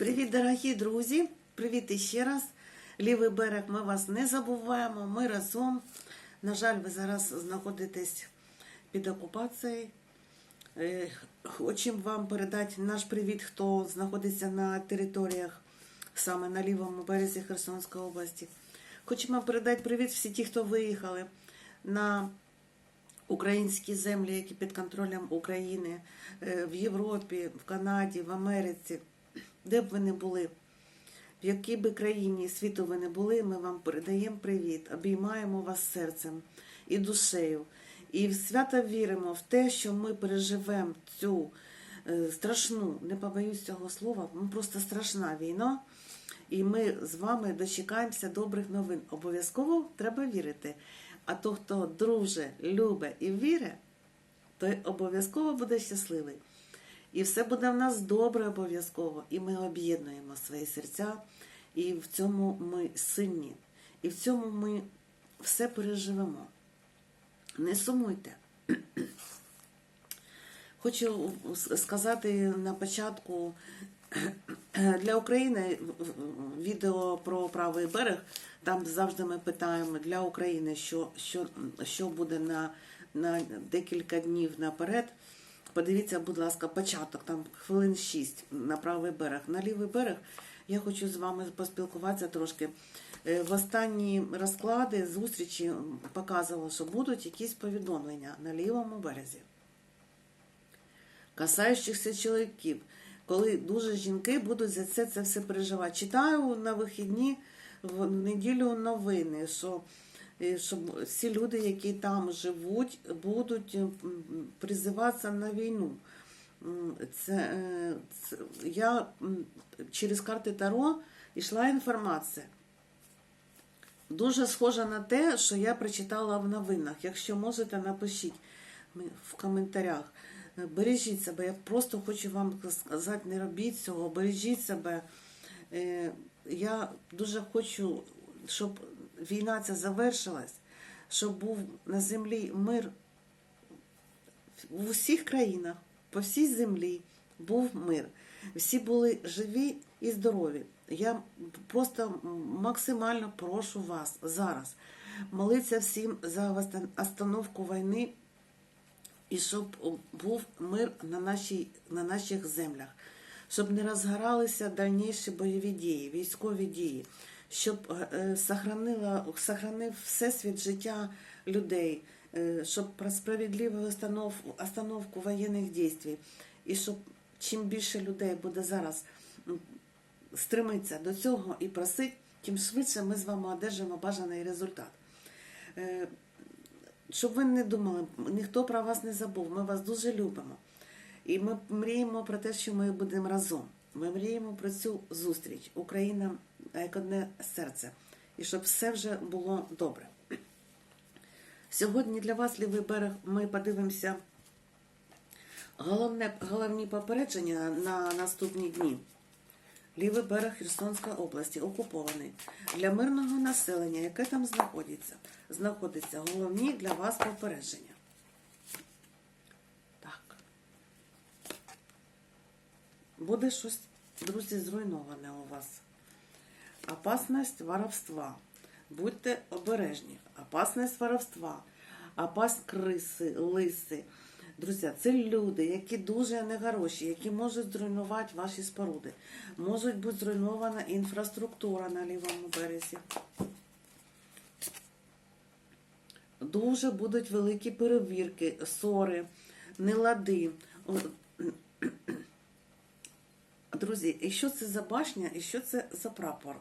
Привіт, дорогі друзі! Привіт іще раз. Лівий берег, ми вас не забуваємо, ми разом. На жаль, ви зараз знаходитесь під окупацією. Е, Хочемо вам передати наш привіт, хто знаходиться на територіях саме на лівому березі Херсонської області. Хочемо передати привіт всі ті, хто виїхали на українські землі, які під контролем України е, в Європі, в Канаді, в Америці, де б ви не були, в якій би країні світу ви не були, ми вам передаємо привіт, обіймаємо вас серцем і душею. І в свято віримо в те, що ми переживемо цю е, страшну, не побоюсь цього слова, просто страшна війна. І ми з вами дочекаємося добрих новин. Обов'язково треба вірити. А то, хто друже, любить і вірить, той обов'язково буде щасливий. І все буде в нас добре обов'язково. І ми об'єднуємо свої серця, і в цьому ми сильні. І в цьому ми все переживемо. Не сумуйте. Хочу сказати на початку для України відео про правий берег. Там завжди ми питаємо для України, що, що, що буде на, на декілька днів наперед. Подивіться, будь ласка, початок, там хвилин 6 на правий берег. На лівий берег я хочу з вами поспілкуватися трошки. Е, В останні розклади зустрічі показувало, що будуть якісь повідомлення на лівому березі, касаючихся чоловіків, коли дуже жінки будуть за це це все переживати. Читаю на вихідні в неділю новини, що щоб всі люди, які там живуть, будуть призиватися на війну. Це, е, це я через карти Таро йшла інформація. Дуже схоже на те, що я прочитала в новинах. Якщо можете, напишіть в коментарях. Е, Бережіть себе. Я просто хочу вам сказати, не робіть цього, бережіть себе. Е, Я дуже хочу, щоб війна ця завершилась, щоб був на землі мир в усіх країнах, по всій землі був мир. Всі були живі і здорові. Я просто максимально прошу вас зараз молитися всім за остановку війни і щоб був мир на, нашій, на наших землях, щоб не розгоралися дальніші бойові дії, військові дії, щоб е, сохранила, сохранив всесвіт життя людей, е, щоб про справедливу останов, остановку воєнних дій, і щоб чим більше людей буде зараз стремитися до цього і просить, тим швидше ми з вами одержимо бажаний результат. Е, Щоб ви не думали, ніхто про вас не забув, ми вас дуже любимо. І ми мріємо про те, що ми будемо разом. Ми мріємо про цю зустріч. Україна як одне серце. І щоб все вже було добре. Сьогодні для вас, лівий берег, ми подивимося головне, головні попередження на наступні дні. Лівий берег Херсонської області окупований. Для мирного населення, яке там знаходиться, знаходиться головні для вас попередження. Так. Буде щось, друзі, зруйноване у вас. Опасність воровства. Будьте обережні. Опасність воровства. Опасність криси, лиси. Друзі, це люди, які дуже негороші, які можуть зруйнувати ваші споруди. Можуть бути зруйнована інфраструктура на лівому березі. Дуже будуть великі перевірки, ссори, нелади. Друзі, і що це за башня, і що це за прапор?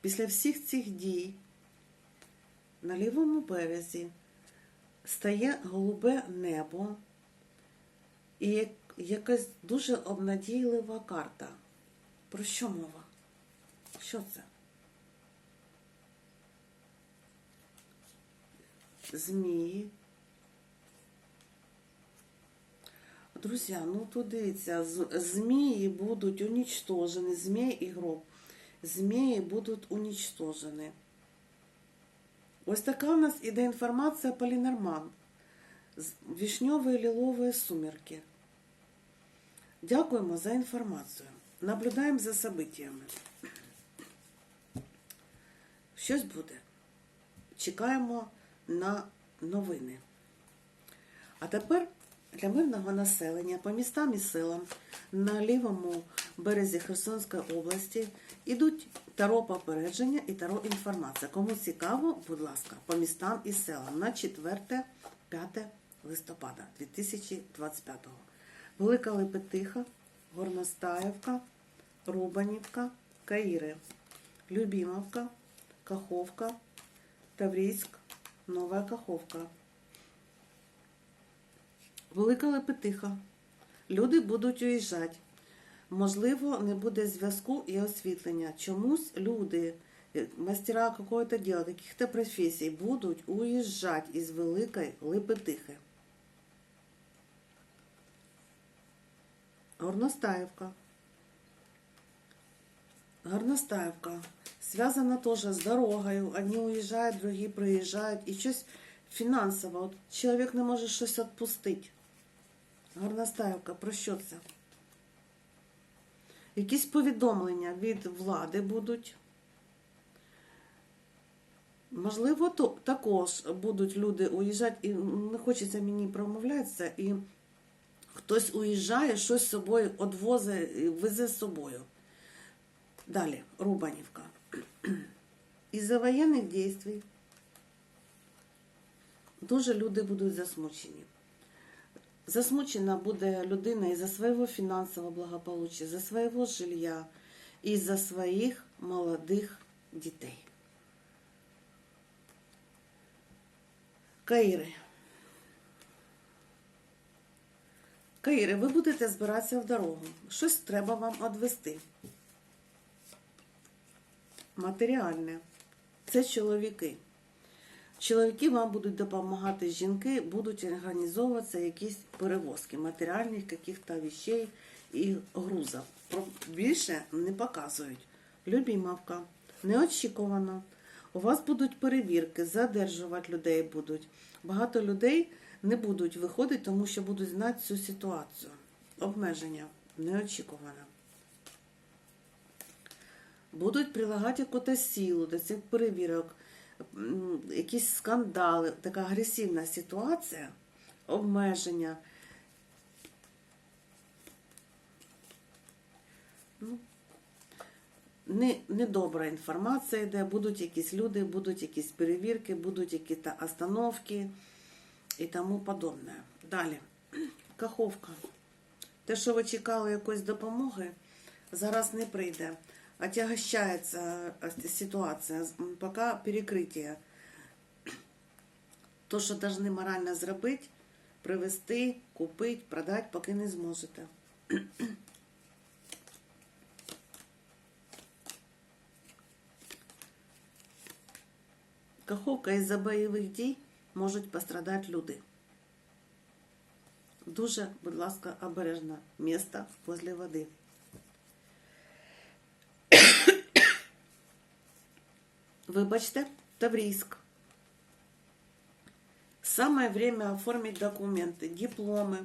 Після всіх цих дій на лівому березі стає голубе небо і якась дуже обнадійлива карта. Про що мова? Що це? Змії. Друзі, ну дивіться, змії будуть уничтожені, змій і гроб. Змії будуть уничтожені. Ось така у нас іде інформація по Лінорман. З- Вішньові лілові сумерки. Дякуємо за інформацію. наблюдаємо за событиями. Щось буде. Чекаємо на новини. А тепер для мирного населення по містам і селам на лівому березі Херсонської області ідуть таро попередження і таро інформація. Кому цікаво, будь ласка, по містам і селам на 4-5 листопада 2025 Велика Лепетиха, Горностаївка, Рубанівка, Каїри, Любімовка, Каховка, Таврійськ, Нова Каховка. Велика Лепетиха. Люди будуть уїжджати. Можливо, не буде зв'язку і освітлення. Чомусь люди, е, мастера какого-то діла, каких-то професій, будуть уїжджати із Великої Лепетихи. Горностаївка. Горностаївка. Связана тоже с дорогою. Одні уїжджають, другі приїжджають. І щось фінансово. От чоловік не може щось відпустити. Горностаївка, про що це? Якісь повідомлення від влади будуть. Можливо, то також будуть люди уїжджати, і не хочеться мені промовлятися, і хтось уїжджає, щось з собою одвозить, везе з собою. Далі, Рубанівка. Із-за воєнних дій дуже люди будуть засмучені. Засмучена буде людина із-за свого фінансового благополуччя, за свого жилья і за своїх молодих дітей. Каїри. Каїри, ви будете збиратися в дорогу. Щось треба вам відвести. Матеріальне. Це чоловіки. Чоловіки вам будуть допомагати, жінки будуть організовуватися якісь перевозки матеріальних каких-то вещей і грузів. Більше не показують. Любімавка, неочікувано. У вас будуть перевірки, задержувати людей будуть. Багато людей не будуть виходити, тому що будуть знати цю ситуацію. Обмеження неочікувано. Будуть прилагати якусь силу до цих перевірок, якісь скандали, така агресивна ситуація, обмеження. Ну, не, недобра інформація йде, будуть якісь люди, будуть якісь перевірки, будуть якісь остановки і тому подобне. Далі. Каховка. Те, що ви чекали якоїсь допомоги, зараз не прийде. Отягощається е, ситуація, З- м, поки перекриття. То, що повинні морально зробити, привезти, купити, продати, поки не зможете. Каховка із-за бойових дій можуть пострадати люди. Дуже, будь ласка, обережно. Місто возле води. Вибачте, Таврійськ. Самое время оформить документи, дипломи,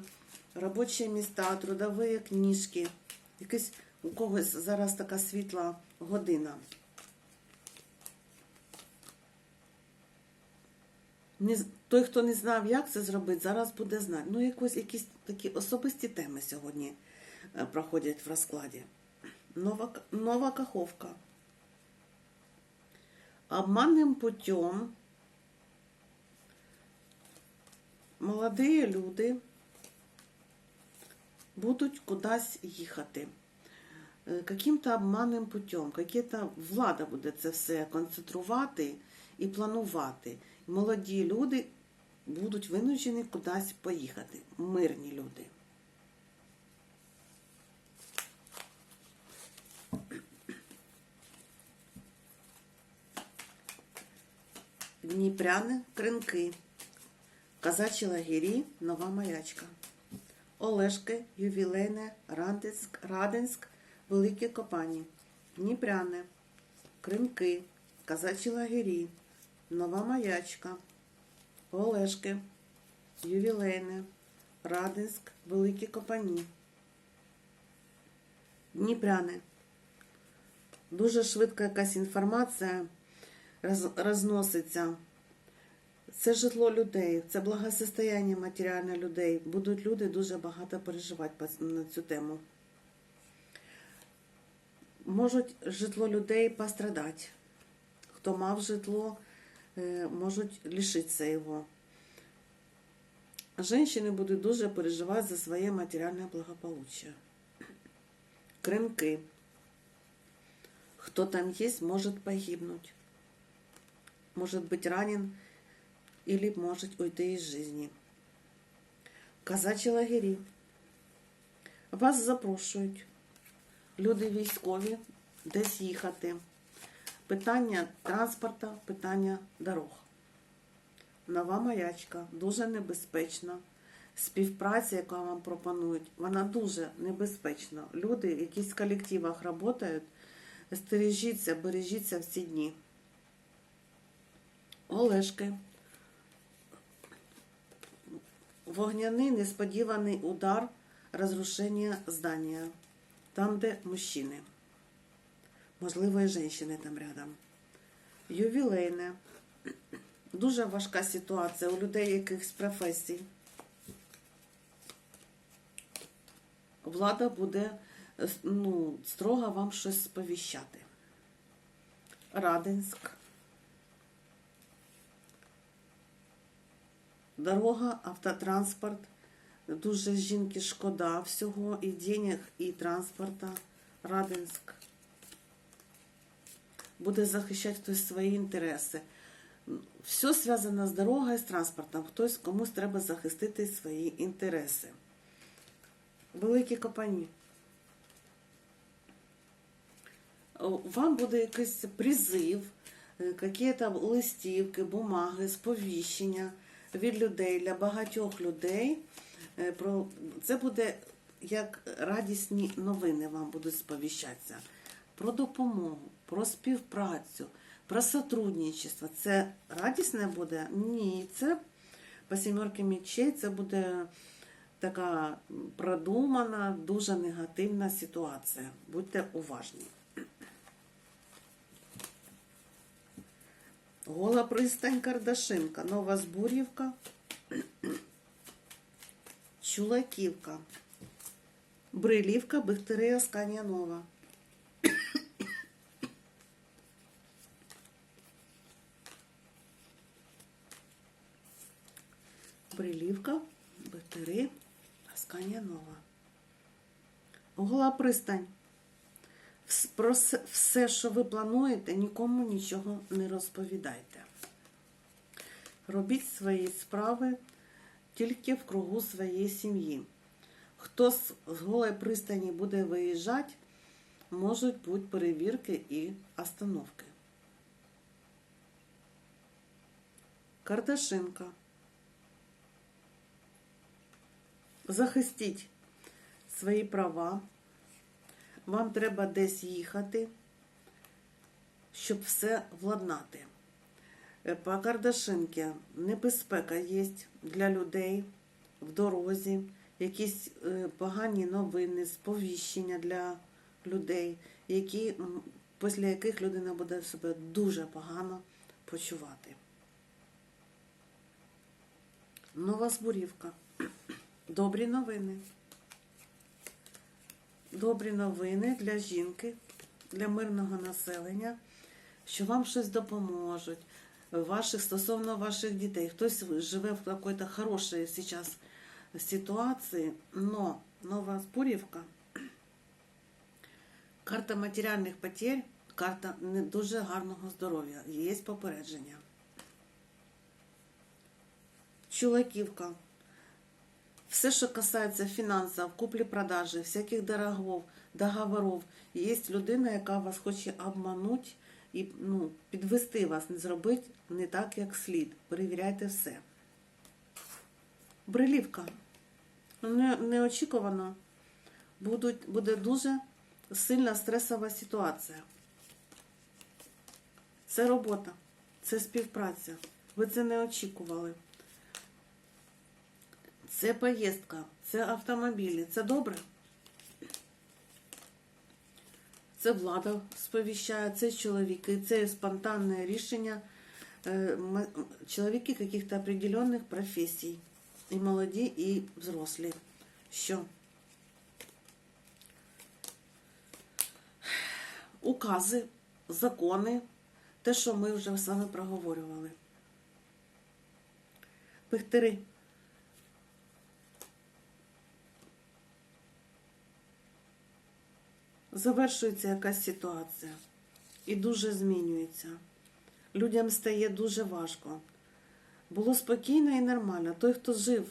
робочі міста, трудові книжки. Якась у когось зараз така світла година. Не, той, хто не знав, як це зробити, зараз буде знати. Ну, якось якісь такі особисті теми сьогодні е, проходять в розкладі. Нова, нова каховка. Обманним путем молоді люди будуть кудись їхати. Е, Каким-то обманним путем, какие-то влада буде це все концентрувати і планувати. Молоді люди будуть винужені кудись поїхати. Мирні люди. Дніпряни, кринки, казачі лагері, нова маячка. Олешки, Ювілейне, Радинськ, Радинськ, Великі Копані, Дніпряне, Кринки, Казачі лагері, Нова Маячка, Олешки, Ювілейне, Радинськ, Великі Копані, Дніпряни. Дуже швидко якась інформація розноситься. Це житло людей, це благосостояння матеріальне людей. Будуть люди дуже багато переживати на цю тему. Можуть житло людей пострадати. Хто мав житло, е, можуть лишитися його. Женщини будуть дуже переживати за своє матеріальне благополуччя. Кринки. Кто там есть, может погибнуть. Может быть ранен или может уйти из жизни. Казачі лагері. Вас запрошують. Люди військові, десь їхати. Питання транспорта, питання дорог. Нова маячка, дуже небезпечна. Співпраця, яка вам пропонують, вона дуже небезпечна. Люди, в якісь колективах працюють, стережіться, бережіться в ці дні. Олешки. Вогняний несподіваний удар розрушення здання. Там, де мужчини. Можливо, і жінки там рядом. Ювілейне. Дуже важка ситуація у людей якихось професій. Влада буде ну, строго вам щось сповіщати. Радинськ. Дорога, автотранспорт. Дуже жінки шкода всього, і денег, і транспорта. Радинськ. Буде захищати хтось свої інтереси. Все зв'язано з дорогою, з транспортом. Хтось комусь треба захистити свої інтереси. Великі компанії. Вам буде якийсь призив, е, якісь листівки, бумаги, сповіщення від людей для багатьох людей. Е, це буде як радісні новини вам будуть сповіщатися. Про допомогу, про співпрацю, про сотрудничество. Це радісне буде? Ні, це по сімерки мечей, це буде така продумана, дуже негативна ситуація. Будьте уважні. Гола пристань Кардашинка, Нова Збурівка, Чулаківка, Брилівка, Бехтерея, Сканянова. Брилівка, Бехтери, Сканянова. Гола пристань. Про все, що ви плануєте, нікому нічого не розповідайте. Робіть свої справи тільки в кругу своєї сім'ї. Хто з голої пристані буде виїжджати, можуть бути перевірки і остановки. Кардашинка. Захистіть свої права. Вам треба десь їхати, щоб все владнати. Е, По Кардашинки небезпека є для людей в дорозі, якісь е, погані новини, сповіщення для людей, які, після яких людина буде себе дуже погано почувати. Нова Збурівка. Добрі новини. Добрі новини для жінки, для мирного населення, що вам щось допоможуть. Ваших, стосовно ваших дітей. Хтось живе в какой-то хорошей сейчас ситуації, но Нова Спурівка, карта матеріальних потерь, карта не дуже гарного здоров'я. Є попередження. Чулаківка. Все, що касається фінансів, куплі-продажі, всяких дорогов, договорів, є людина, яка вас хоче обманути і ну, підвести вас, не зробити не так, як слід. Перевіряйте все. Брилівка. Не, неочікувано будуть, буде дуже сильна стресова ситуація. Це робота, це співпраця. Ви це не очікували. Це поїздка, це автомобілі. Це добре? Це влада сповіщає, це чоловіки, це спонтанне рішення е, чоловіки каких-то определенных професій. І молоді, і взрослі. Що? Укази, закони, те, що ми вже з вами проговорювали. Пихтери. Завершується якась ситуація і дуже змінюється. Людям стає дуже важко. Було спокійно і нормально. Той, хто жив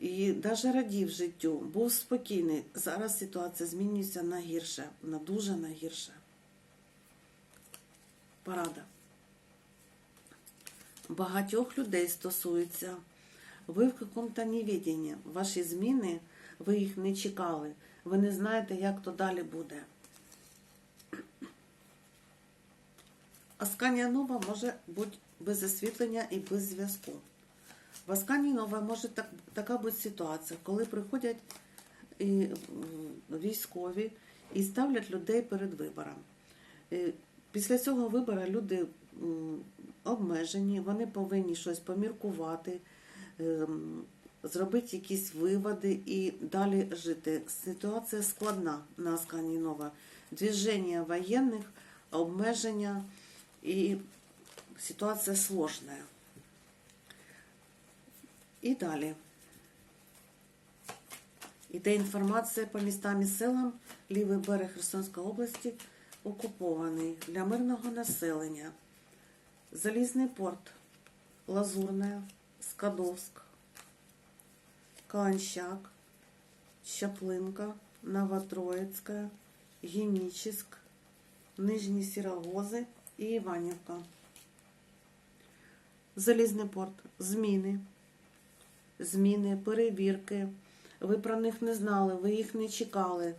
і навіть радів життю, був спокійний. Зараз ситуація змінюється на гірше, на дуже на гірше. Порада. Багатьох людей стосується. Ви в якому-то невіденні. Ваші зміни, ви їх не чекали. Ви не знаєте, як то далі буде. Асканія нова може бути без освітлення і без зв'язку. В Асканії нова може так, така бути ситуація, коли приходять і, м, військові і ставлять людей перед вибором. Е, Після цього вибору люди обмежені, вони повинні щось поміркувати, ем, зробити якісь виводи і далі жити. Ситуація складна на Асканії нова. Движення воєнних, обмеження і ситуація сложная. І далі. Іде інформація по містам і селам. Лівий берег Херсонської області окупований для мирного населення. Залізний порт, Лазурне, Скадовськ, Каланщак, Чаплинка, Новотроїцька, Генічеськ, Нижні Сірогози і Іванівка. Залізний порт. Зміни. Зміни, перевірки. Ви про них не знали, ви їх не чекали.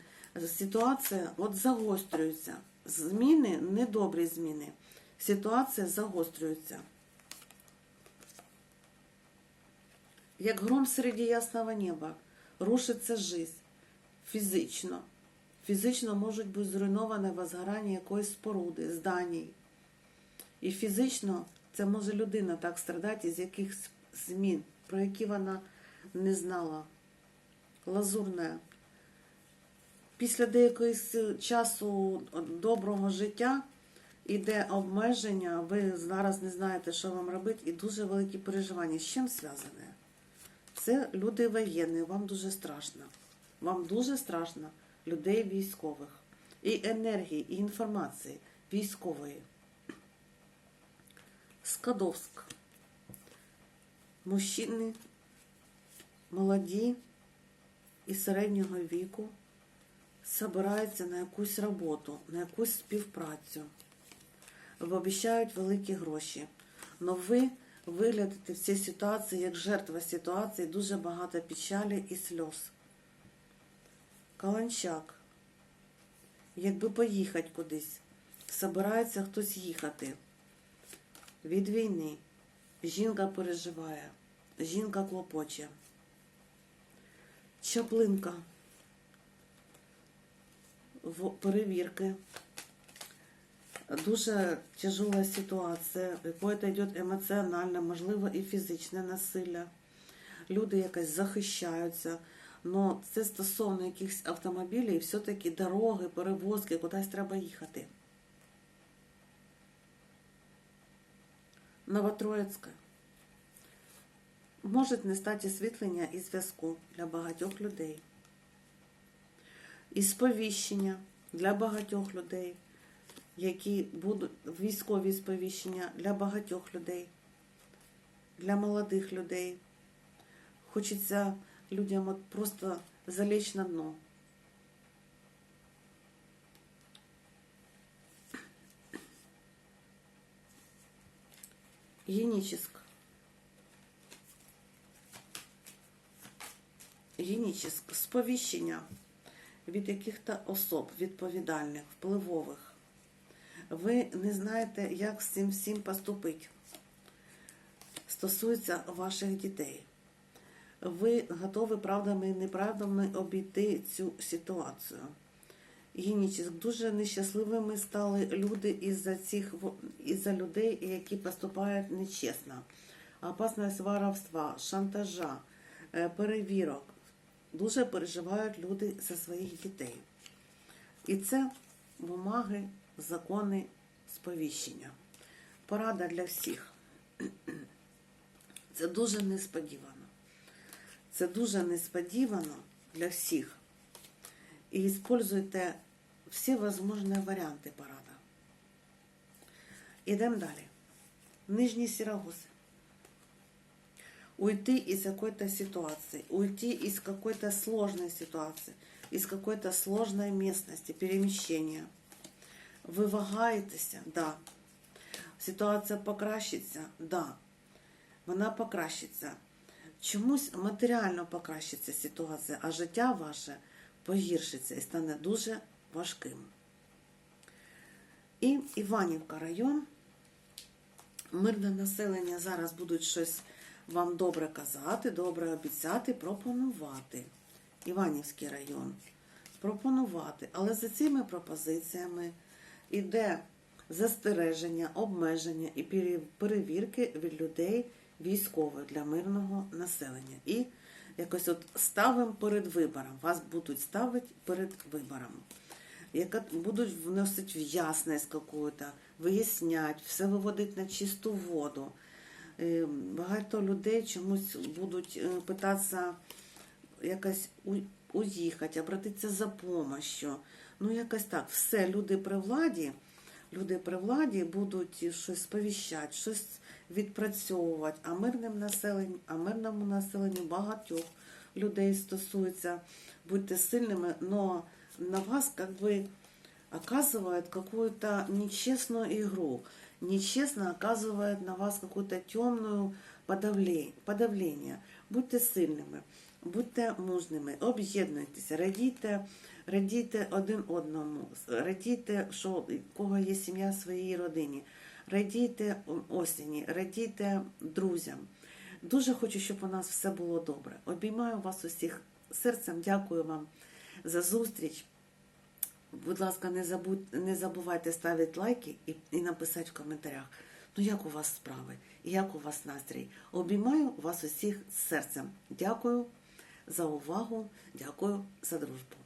Ситуація от загострюється. Зміни, недобрі зміни. Ситуація загострюється. Як гром серед ясного неба, рушиться жизнь фізично. Фізично можуть бути зруйноване возгорання якоїсь споруди, зданій. І фізично це може людина так страдати із якихось змін, про які вона не знала. Лазурне. Після деякого часу доброго життя іде обмеження, ви зараз не знаєте, що вам робити, і дуже великі переживання. З чим зв'язане? Це люди воєнні, вам дуже страшно. Вам дуже страшно людей військових. І енергії, і інформації військової. Скадовськ. Мужчини молоді і середнього віку збираються на якусь роботу, на якусь співпрацю. Обіцяють великі гроші. Но ви виглядите в цій ситуації як жертва ситуації, дуже багато печалі і сльоз. Каланчак. Якби поїхати кудись, собирається хтось їхати. Від війни. Жінка переживає, жінка клопоче. Чаплинка. В перевірки. Дуже тяжела ситуація, якої йде емоціональне, можливо, і фізичне насилля. Люди якось захищаються. Но це стосовно якихось автомобілів, все-таки дороги, перевозки, кудись треба їхати. Новотроїцька. Може не стати освітлення і зв'язку для багатьох людей. І сповіщення для багатьох людей, які будуть військові сповіщення для багатьох людей, для молодих людей. Хочеться людям от просто залечь на дно. Геническ. Геническ. Сповіщення від яких-то особ відповідальних, впливових. Ви не знаєте, як з цим всім поступити. Стосується ваших дітей. Ви готові правдами і неправдами обійти цю ситуацію. генетично дуже нещасливими стали люди із-за цих із-за людей, які поступають нечесно. Опасність воровства, шантажа, е, перевірок. Дуже переживають люди за своїх дітей. І це бумаги, закони, сповіщення. Порада для всіх. Це дуже несподівано. Це дуже несподівано для всіх. І используйте всі можливі варіанти порада. Ідемо далі. Нижні сірогуси. Уйти из какой-то ситуации, уйти из какой-то сложной ситуации, из какой-то сложной местности, переміщення. Ви вагаєтеся? Да. Ситуація покращиться? Да. Вона покращиться. Чомусь матеріально покращиться ситуація, а життя ваше погіршиться і стане дуже важким. І Іванівка район. Мирне населення зараз будуть щось вам добре казати, добре обіцяти, пропонувати. Іванівський район. Пропонувати. Але за цими пропозиціями йде застереження, обмеження і перевірки від людей військових для мирного населення. І якось от ставимо перед вибором. Вас будуть ставити перед вибором. Яка будуть вносити в ясність какую-то, вияснять, все виводить на чисту воду. Е, Багато людей чомусь будуть е, питатися якось уїхати, обратитися за допомогою. Ну, якось так. Все, люди при владі, люди при владі будуть щось сповіщати, щось відпрацьовувати, а мирним населенню, а мирному населенню багатьох людей стосується. Будьте сильними, но на вас как бы оказывают какую-то нечестную игру, нечестно оказывает на вас какую-то темную подавление. подавление. Будьте сильними, будьте мужними, об'єднуйтеся, радійте, радійте один одному, радійте, що у кого є сім'я в своїй родині, радійте осені, радійте друзям. Дуже хочу, щоб у нас все було добре. Обіймаю вас усіх серцем, дякую вам за зустріч. Будь ласка, не забудь, не забувайте ставити лайки і, і написати в коментарях. Ну як у вас справи? Як у вас настрій? Обіймаю вас усіх серцем. Дякую за увагу, дякую за дружбу.